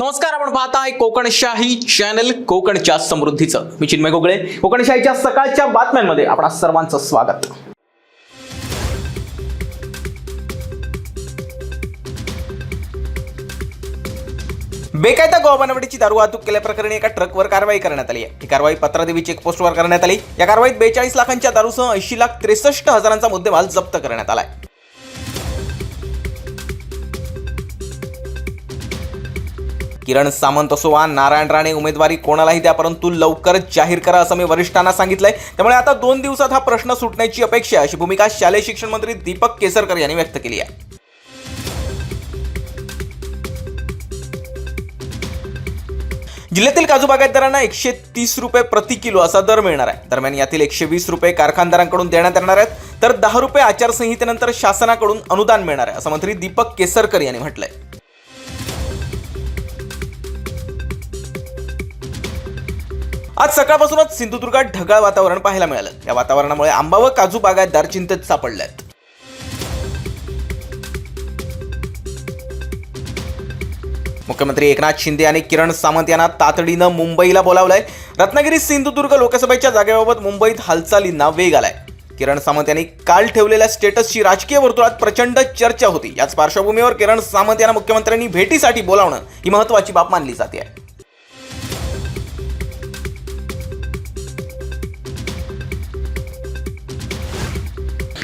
नमस्कार आपण पाहताय कोकणशाही चॅनल कोकणच्या समृद्धीचं. मी चिन्मय गोगळे. कोकणशाहीच्या सकाळच्या बातम्यांमध्ये आपणा सर्वांचं स्वागत. बेकायदा गोवा बनावटीची दारू वाहतूक केल्याप्रकरणी एका ट्रकवर कारवाई करण्यात आली आहे. ही कारवाई पत्रादेवी चेकपोस्टवर करण्यात आली. या कारवाईत बेचाळीस लाखांच्या दारूसह ऐंशी लाख त्रेसष्ट हजारांचा मुद्देमाल जप्त करण्यात आला आहे किरण सामंत असो वा नारायण राणे उमेदवारी कोणालाही द्या परंतु लवकरच जाहीर करा असं मी वरिष्ठांना सांगितलंय. त्यामुळे आता दोन दिवसात हा प्रश्न सुटण्याची अपेक्षा आहे, अशी भूमिका शालेय शिक्षण मंत्री दीपक केसरकर यांनी व्यक्त केली आहे. जिल्ह्यातील काजू बागायतदारांना एकशे तीस रुपये प्रति किलो असा दर मिळणार आहे. दरम्यान यातील एकशे वीस रुपये कारखानदारांकडून देण्यात येणार आहेत. तर दहा रुपये आचारसंहितेनंतर शासनाकडून अनुदान मिळणार आहे असं मंत्री दीपक केसरकर यांनी म्हटलंय. आज सकाळपासूनच सिंधुदुर्गात ढगाळ वातावरण पाहायला मिळालं. या वातावरणामुळे आंबा व काजू बागायतदार चिंतेत सापडल्यात. मुख्यमंत्री एकनाथ शिंदे आणि किरण सामंत यांना तातडीनं मुंबईला बोलावलंय. रत्नागिरी सिंधुदुर्ग लोकसभेच्या जागेबाबत मुंबईत हालचालींना वेग आलाय. किरण सामंत यांनी काल ठेवलेल्या स्टेटसची राजकीय वर्तुळात प्रचंड चर्चा होती. याच पार्श्वभूमीवर किरण सामंत यांना मुख्यमंत्र्यांनी भेटीसाठी बोलावणं ही महत्वाची बाब मानली जाते आहे.